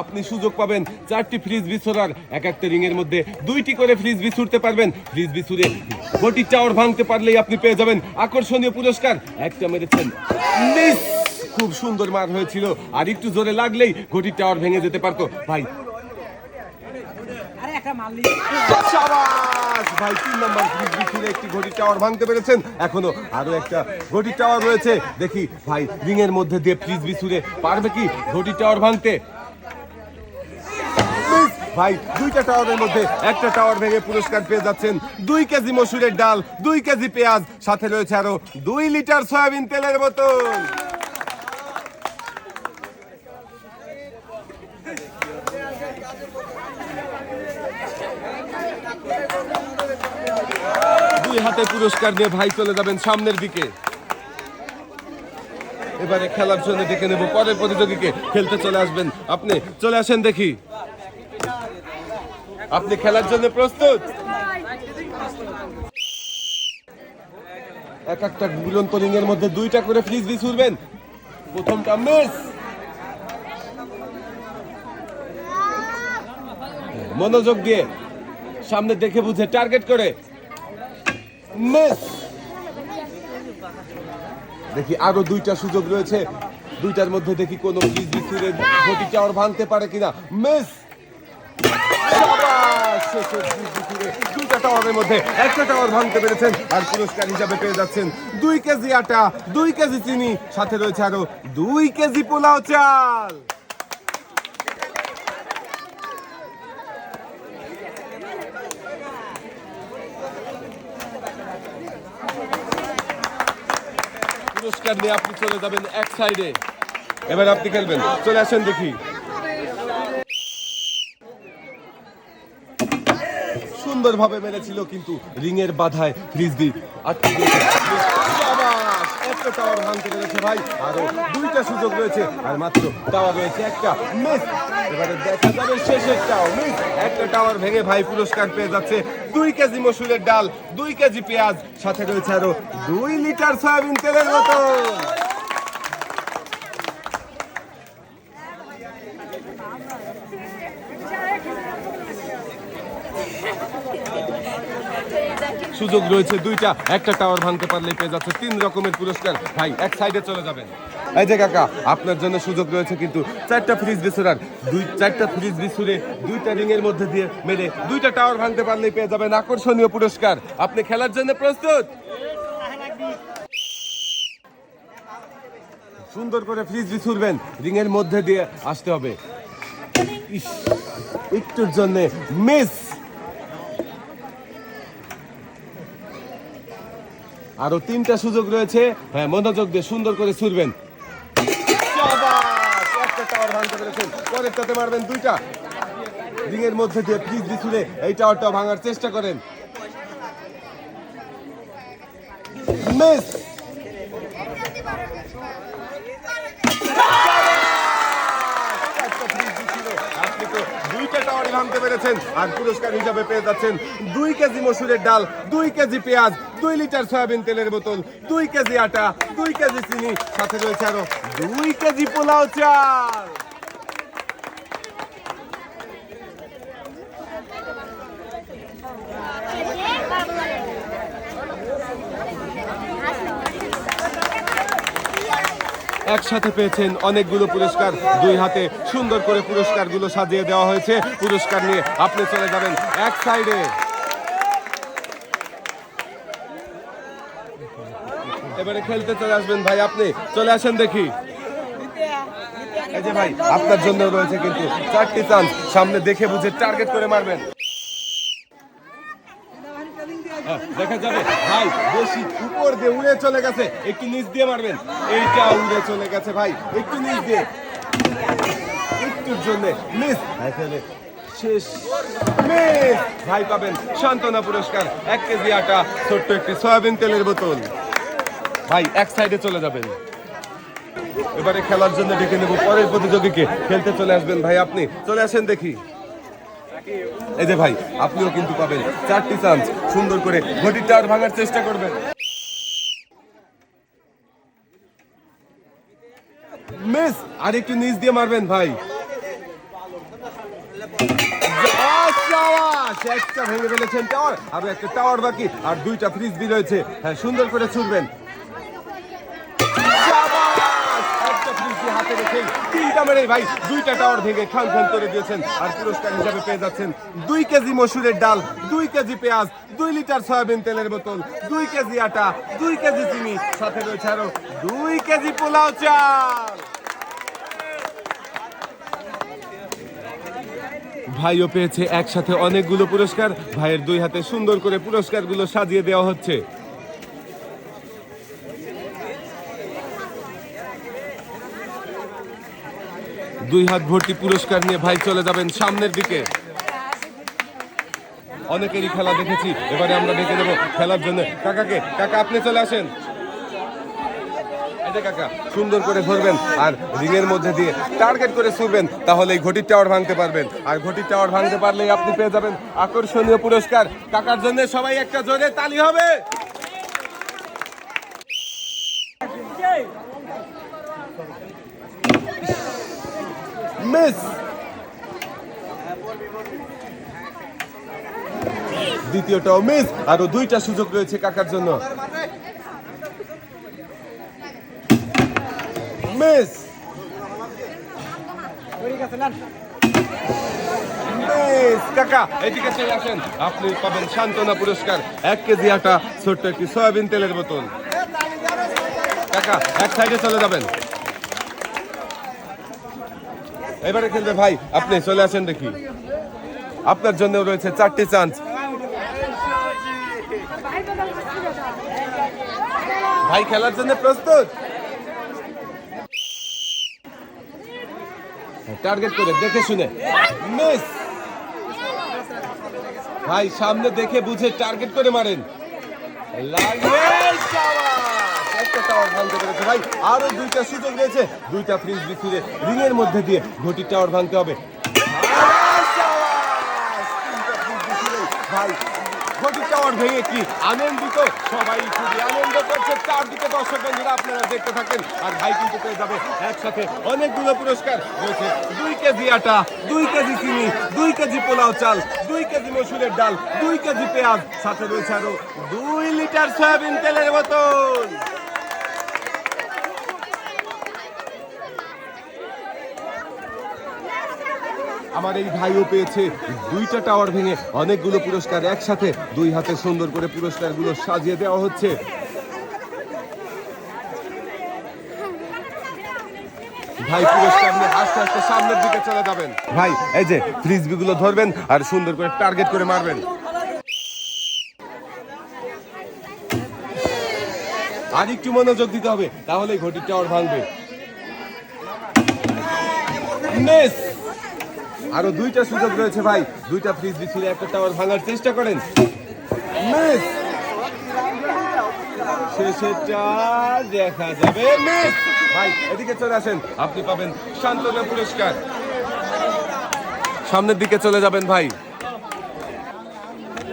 আপনি সুযোগ পাবেন চারটি ফ্রিজ বিছড়ার এক একটা রিং এর মধ্যে দুইটি করে ফ্রিজ বিছুরতে পারবেন। ফ্রিজ বিছুরে ঘটি টাওয়ার ভাঙতে পারলেই আপনি পেয়ে যাবেন আকর্ষণীয় পুরস্কার। একটা মেরেছেন। মিস খুব সুন্দর মার হয়েছিল। আর একটু জোরে লাগলেই ঘটির টাওয়ার ভেঙে যেতে পারতো। ভাই। ভাই তিন নম্বর ফ্রিজ বিছুরে একটি ঘটি টাওয়ার ভাঙতে পেরেছেন। এখনও আরও একটা ঘটি টাওয়ার রয়েছে। দেখি ভাই রিং এর মধ্যে দিয়ে ফ্রিজ বিছুরে পারবে কি ঘটি টাওয়ার ভাঙতে! ভাই, দুইটা টাওয়ারের মধ্যে একটা টাওয়ার ভেঙে পুরস্কার পেয়ে যাচ্ছেন দুই কেজি মসুরের ডাল, দুই কেজি পেঁয়াজ, সাথে রয়েছে আরও দুই লিটার সয়াবিন তেলের বোতল। দুই হাতে পুরস্কার নিয়ে ভাই চলে যাবেন সামনের দিকে। এবারে খেলার জন্য ডেকে নেব, পরের প্রতিযোগীকে খেলতে চলে আসবেন। আপনি চলে আসেন দেখি। আপনি খেলার জন্য প্রস্তুত? এক একটা গুলন্ত রিং এর মধ্যে দুইটা করে ফ্রিজ দিয়ে ছুড়বেন। প্রথমটা মিস মনোযোগ দিয়ে সামনে দেখে বুঝে টার্গেট করে। মিস দেখি আরও দুইটা সুযোগ রয়েছে। দুইটার মধ্যে দেখি কোন ফ্রিজ বিছুরে ঘটি টাওয়ার ভাঙতে পারে কিনা। মিস সাবাস! শেষে ফ্রিজ বিছুরে টাওয়ার পুরস্কার হিসাবে পেয়ে যাচ্ছেন দুই কেজি আটা, দুই কেজি সাথে রয়েছে দুই কেজি পোলাও চাল। পুরস্কার নিয়ে আপনি চলে যাবেন এক সাইডে এবার আপনি খেলবেন। চলে আসেন দেখি। সুন্দরভাবে মেরেছিল, কিন্তু রিং এর বাধায় ফ্রিজবি আটকে। একটা টাওয়ার ভাঙতে ভাই, আরও দুইটা সুযোগ রয়েছে, আর মাত্র একটা। মিস মিস, একটা টাওয়ার ভেঙে ভাই পুরস্কার পেয়ে যাচ্ছে দুই কেজি মসুরের ডাল, দুই কেজি পেঁয়াজ, সাথে রয়েছে আরও দুই লিটার সয়াবিন তেলের বোতল। সুযোগ রয়েছে দুইটা। একটা টাওয়ার ভাঙতে পারলেই পেয়ে যাচ্ছে তিন রকমের পুরস্কার। ভাই এক সাইডে চলে যাবেন। এই যে কাকা আপনার জন্য সুযোগ রয়েছে কিন্তু চারটা ফ্রিজ বিছুরার দুই চারটা ফ্রিজ বিছুরে দুইটা রিংয়ের মধ্যে দিয়ে মেরে দুইটা টাওয়ার ভাঙতে পারলেই পেয়ে যাবেন আকর্ষণীয় পুরস্কার। আপনি খেলার জন্য প্রস্তুত? সুন্দর করে ফ্রিজ বিছুরবেন রিং এর মধ্যে দিয়ে আসতে হবে। ইস, একটুর জন্য মিস আরও তিনটা সুযোগ রয়েছে। হ্যাঁ মনোযোগ দিয়ে সুন্দর করে ছুটবেন টাওয়ার ভাঙতে পেরেছেন। পরেরটাতে মারবেন দুইটা। রিংয়ের মধ্যে দিয়ে ফ্রিজ দিয়ে ছুড়ে এই টাওয়ারটা ভাঙার চেষ্টা করেন। মিস একটা ফ্রিজ দিছিল। আপনি তো ভাঙতে পেরেছেন আর পুরস্কার হিসাবে পেয়ে যাচ্ছেন দুই কেজি মসুরের ডাল, দুই কেজি পেঁয়াজ, দুই লিটার সয়াবিন তেলের বোতল, দুই কেজি আটা, দুই কেজি চিনি, সাথে রয়েছে আরও দুই কেজি পোলাও চাল। একসাথে পেয়েছেন অনেকগুলো পুরস্কার। দুই হাতে সুন্দর করে পুরস্কারগুলো সাজিয়ে দেওয়া হয়েছে। পুরস্কার নিয়ে আপনি চলে যাবেন এক সাইডে। এবারে খেলতে চলে আসবেন ভাই আপনি। চলে আসেন দেখি। এই যে ভাই আপনার জন্য রয়েছে কিন্তু চারটি চান্স সামনে দেখে বুঝে টার্গেট করে মারবেন। হ্যাঁ, দেখা যাবে। ভাই, বেশি উপর দিয়ে উড়ে চলে গেছে, একটু নিচ দিয়ে মারবেন। এইটা উড়ে চলে গেছে ভাই, একটু নিচ দিয়ে। একটুর জন্য, মিস। এখানে শেষ। মিস। ভাই পাবেন সান্ত্বনা পুরস্কার, এক কেজি আটা, ছোট্ট একটি সয়াবিন তেলের বোতল। ভাই, এক সাইডে চলে যাবেন। এবারে খেলার জন্য ডেকে নেব পরের প্রতিযোগীকে। খেলতে চলে আসবেন ভাই আপনি। চলে আসেন দেখি। এই যে ভাই, আপনিও কিন্তু পাবেন চারটি চান্স সুন্দর করে ঘটিটা আর ভাঙার চেষ্টা করবেন। মিস আর একটু নিচ দিয়ে মারবেন ভাই। একটা ভেঙে ফেলেছেন টাওয়ার আর একটা টাওয়ার বাকি, আর দুইটা ফ্রিজবি রয়েছে। হ্যাঁ সুন্দর করে ছুটবেন। ভাই দুইটা টাওয়ার ভেঙে খান খান করে দিয়েছেন। আর পুরস্কার হিসাবে পেয়ে যাচ্ছেন দুই কেজি মসুরের ডাল, দুই কেজি পেঁয়াজ, দুই লিটার সয়াবিন তেলের বোতল, দুই কেজি আটা, দুই কেজি চিনি, সাথে রয়েছে আরও দুই কেজি পোলাও চাল। ভাইও পেয়েছে একসাথে অনেকগুলো পুরস্কার। ভাইয়ের দুই হাতে সুন্দর করে পুরস্কারগুলো সাজিয়ে দেওয়া হচ্ছে। দুই হাত ভর্তি পুরস্কার নিয়ে ভাই চলে যাবেন সামনের দিকে। অনেকেরই খেলা দেখেছি, এবারে আমরা দেখে নেব খেলার জন্য। কাকাকে, কাকা, আপনি চলে আসেন। যে কাকা, সুন্দর করে ধরবেন আর রিংয়ের মধ্যে দিয়ে টার্গেট করে ছুড়বেন তাহলে এই ঘটির টাওয়ার ভাঙতে পারবেন। আর ঘটির টাওয়ার ভাঙতে পারলেই আপনি পেয়ে যাবেন আকর্ষণীয় পুরস্কার। কাকার জন্য সবাই একটা জোরে তালি হবে। মিস দ্বিতীয়টাও মিস আরও দুইটা সুযোগ রয়েছে কাকার জন্য। মিস কাকা, এদিকে চলে আসেন। আপনি পাবেন সান্ত্বনা পুরস্কার, এক কেজি আটা, ছোট্ট একটি সয়াবিন তেলের বোতল। কাকা, এক সাইডে চলে যাবেন। এবারে খেলবে ভাই, আপনি চলে আসেন দেখি। আপনার জন্য রয়েছে চারটি চান্স ভাই, খেলার জন্য প্রস্তুত? টার্গেট করে, দেখে শুনে। মিস ভাই, সামনে দেখে বুঝে টার্গেট করে মারেন। শাবাশ! একটা টাওয়ার ভাঙতে ভাই, আরও দুইটা সুযোগ রয়েছে। দুইটা ফ্রিজ রিংয়ের মধ্যে দিয়ে ঘটি টাওয়ার ভাঙতে হবে। সবাই আনন্দ করছে। আপনারা দেখতে থাকেন। আর ভাই একসাথে অনেকগুলো পুরস্কার। দুই কেজি আটা, দুই কেজি চিনি, দুই কেজি পোলাও চাল, দুই কেজি মসুরের ডাল, দুই কেজি পেঁয়াজ। সাথে রয়েছে আরও দুই লিটার সয়াবিন তেলের বোতল। আমার এই ভাইও পেয়েছে দুইটা টাওয়ার ভেঙে অনেকগুলো পুরস্কার একসাথে দুই হাতে সুন্দর করে পুরস্কারগুলো সাজিয়ে দেওয়া হচ্ছে। ভাই, পুরস্কার নিয়ে আস্তে আস্তে সামনের দিকে চলে যাবেন। ভাই, এই যে ফ্রিজবি গুলো ধরবেন আর সুন্দর করে টার্গেট করে মারবেন। আর একটু মনোযোগ দিতে হবে তাহলে ঘটির টাওয়ার ভাঙবে। মিস আরও দুইটা সুযোগ রয়েছে ভাই। দুইটা ফ্রিজ বিছিয়ে একটা টাওয়ার ভাঙার চেষ্টা করেন। মিস! শেষেরটা দেখা যাবে মিস! ভাই, এদিকে চলে আসেন। আপনি পাবেন সান্ত্বনা পুরস্কার। সামনের দিকে চলে যাবেন ভাই।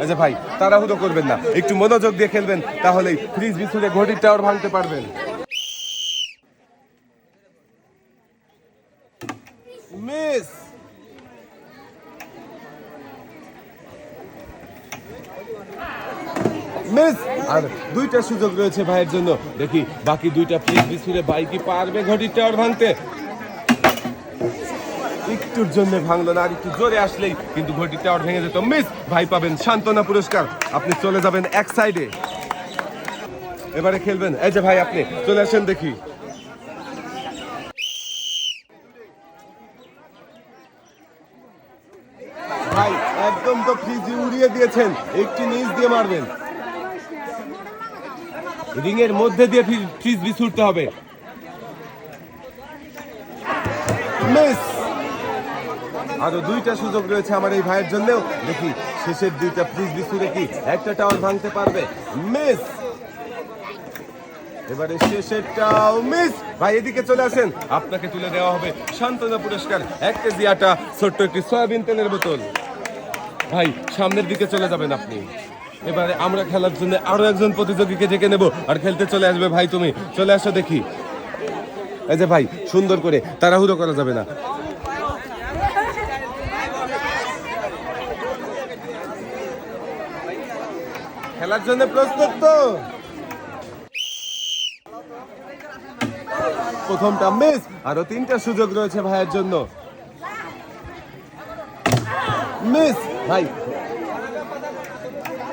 আচ্ছা ভাই, তাড়াহুড়ো করবেন না। একটু মনোযোগ দিয়ে খেলবেন, তাহলেই ফ্রিজ বিছুড়ে ঘটির টাওয়ার ভাঙতে পারবেন। মিস! মিস আর দুইটা সুযোগ রয়েছে ভাইয়ের জন্য। দেখি, বাকি দুইটা ফ্রিজ বিছুড়ে ভাই কি পারবে ঘটির টাওয়ার ভাঙতে? একটুর জন্য ভাঙলো না, আর একটু জোরে আসলেই কিন্তু ঘটির টাওয়ার ভেঙে যেত। মিস ভাই পাবেন সান্ত্বনা পুরস্কার। আপনি চলে যাবেন এক সাইডে এবারে খেলবেন। এই যে ভাই, আপনি চলে আসেন দেখি। ভাই, একদম তো ফ্রিজে উড়িয়ে দিয়েছেন। একটু নিচ দিয়ে মারবেন। রিং এর মধ্যে দিয়ে ফ্রি- ফ্রিজ বিছুড়তে হবে। মিস! আরও দুইটা সুযোগ রয়েছে আমার এই ভাইয়ের জন্যও। দেখি শেষের দুইটা ফ্রিজ বিছুড়ে কি একটা টাওয়ার ভাঙতে পারবে? মিস! এবারে শেষেরটাও মিস! ভাই এদিকে চলে আসেন। আপনাকে তুলে দেওয়া হবে সান্ত্বনা পুরস্কার। এক কেজি আটা ছোট্ট একটি সয়াবিন তেলের বোতল। ভাই সামনের দিকে চলে যাবেন আপনি। এবারে আমরা খেলার জন্য আরও একজন প্রতিযোগীকে ডেকে নেব। আর খেলতে চলে আসবে ভাই তুমি। চলে আসো দেখি। এই যে ভাই, সুন্দর করে তাড়াহুড়ো করা যাবে না। খেলার জন্য প্রস্তুত তো? প্রথমটা মিস আরও তিনটা সুযোগ রয়েছে ভাইয়ের জন্য। মিস ভাই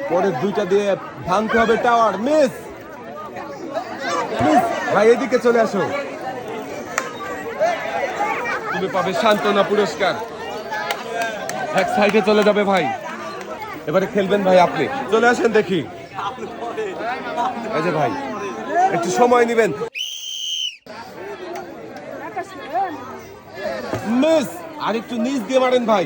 পরের দুইটা দিয়ে ভাঙতে হবে টাওয়ার। মিস! মিস! ভাই এদিকে চলে আসো। তুমি পাবে সান্ত্বনা পুরস্কার। এক সাইডে চলে যাবে ভাই। এবারে খেলবেন ভাই আপনি। চলে আসেন দেখি। এই যে ভাই একটু সময় নেবেন। মিস আর একটু নিচ দিয়ে মারেন ভাই।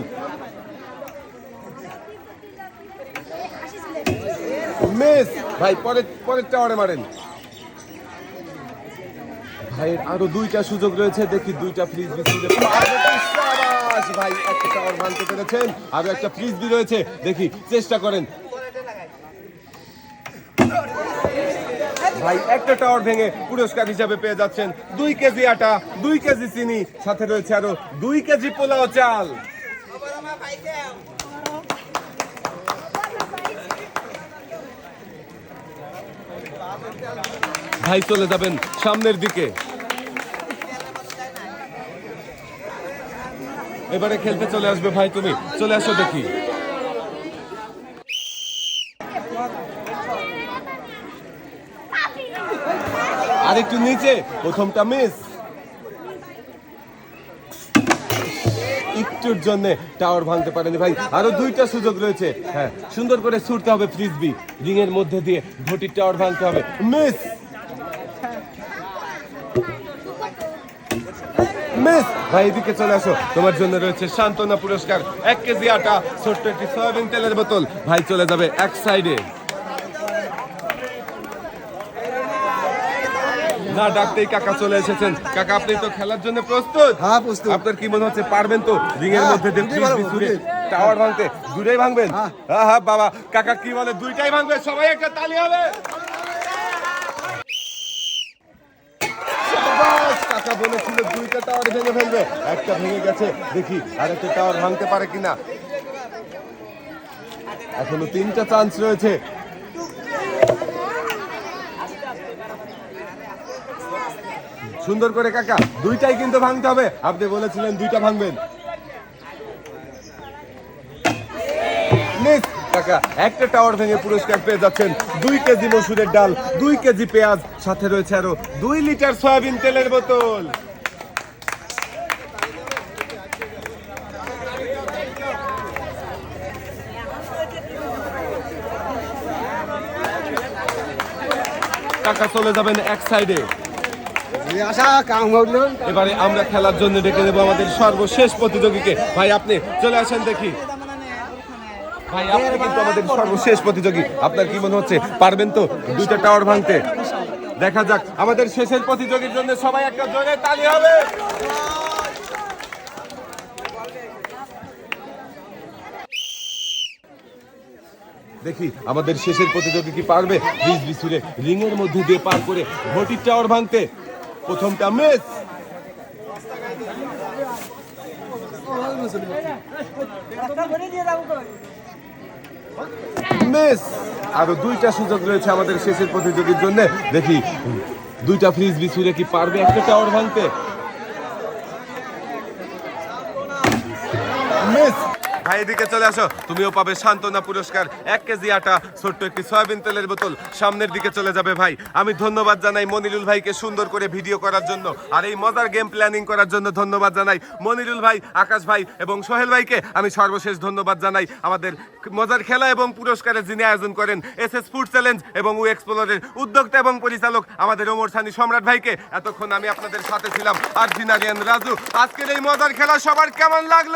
মিস ভাই পরে পরের টাওয়ারে মারেন। ভাইয়ের আরও দুইটা সুযোগ রয়েছে। দেখি দুইটা ফ্রিজ ভাই, একটা টাওয়ার ভাঙতে পেরেছেন। আরও একটা ফ্রিজ বি রয়েছে। দেখি, চেষ্টা করেন। ভাই, একটা টাওয়ার ভেঙে পুরস্কার হিসাবে পেয়ে যাচ্ছেন। দুই কেজি আটা, দুই কেজি চিনি। সাথে রয়েছে আরও দুই কেজি পোলাও চাল। ভাই চলে যাবেন সামনের দিকে। এবারে খেলতে চলে আসবে ভাই, তুমি চলে আসো দেখি। আর একটু নিচে, প্রথমটা মিস একটুর জন্য টাওয়ার ভাঙতে পারেনি ভাই। আরও দুইটা সুযোগ রয়েছে। হ্যাঁ সুন্দর করে ছুটতে হবে ফ্রিজবি রিং এর মধ্যে দিয়ে ঘটির টাওয়ার ভাঙতে হবে। মিস মিস ভাই এদিকে চলে আসো। তোমার জন্য রয়েছে সান্ত্বনা পুরস্কার। এক কেজি আটা ছোট্ট একটি সয়াবিন তেলের বোতল। ভাই চলে যাবে এক সাইডে। না ডাকতেই কাকা চলে এসেছেন। কাকা আপনি তো খেলার জন্য প্রস্তুত? হ্যাঁ, প্রস্তুত। আপনার কি মনে হচ্ছে পারবেন তো? রিং এর হ্যাঁ, মধ্যে। টাওয়ার ভাঙতে দুটাই ভাঙবেন। হ্যাঁ। হ্যাঁ বাবা। কাকা কি বলে দুইটাই ভাঙবে? সবাই একটা তালি হবে। কাকা বলেছিল, দুইটা টাওয়ার ভেঙে ফেলবে। একটা ভেঙে গেছে, দেখি আর একটা টাওয়ার ভাঙতে পারে কিনা। এখনও তিনটা চান্স রয়েছে। সুন্দর করে কাকা, দুইটাই কিন্তু ভাঙতে হবে। আপনি বলেছিলেন দুইটা ভাঙবেন। কাকা একটা টাওয়ার ভেঙে পুরস্কার পেয়ে যাচ্ছেন দুই কেজি মসুরের ডাল, দুই কেজি পেঁয়াজ, সাথে রয়েছে আরও দুই লিটার সয়াবিন তেলের বোতল। কাকা চলে যাবেন এক সাইডে এবারে আমরা খেলার জন্য ডেকে দেবো আমাদের সর্বশেষ প্রতিযোগীকে। ভাই, আপনি চলে আসেন দেখি। আপনি কিন্তু আমাদের সর্বশেষ প্রতিযোগী। আপনার কি মনে হচ্ছে? পারবেন তো? দুইটা টাওয়ার ভাঙতে। দেখা যাক। আমাদের শেষের প্রতিযোগীর জন্য সবাই একটা জোরে তালি হবে। দেখি আমাদের শেষের প্রতিযোগী কি পারবে? বিশ বিছুরে রিং এর মধ্যে দিয়ে পার করে ঘটির টাওয়ার ভাঙতে। প্রথমটা মিস মিস, আরও দুইটা সুযোগ রয়েছে আমাদের শেষের প্রতিযোগীর জন্য। দেখি, দুইটা ফ্রিজ বিছুরে কি পারবে একটা টাওয়ার ভাঙতে? ভাই, এদিকে চলে আসো। তুমিও পাবে সান্ত্বনা পুরস্কার। এক কেজি আটা, ছোট্ট একটি সয়াবিন তেলের বোতল। সামনের দিকে চলে যাবে ভাই। আমি ধন্যবাদ জানাই মনিরুল ভাইকে সুন্দর করে ভিডিও করার জন্য। আর এই মজার গেম প্ল্যানিং করার জন্য ধন্যবাদ জানাই মনিরুল ভাই, আকাশ ভাই এবং সোহেল ভাইকে। আমি সর্বশেষ ধন্যবাদ জানাই আমাদের মজার খেলা এবং পুরস্কারের যিনি আয়োজন করেন এস এস ফুড চ্যালেঞ্জ এবং উ এক্সপ্লোরের উদ্যোক্তা এবং পরিচালক আমাদের ওমর সানি সম্রাট ভাইকে। এতক্ষণ আমি আপনাদের সাথে ছিলাম আর জিনারিয়ান রাজু। আজকের এই মজার খেলা সবার কেমন লাগল?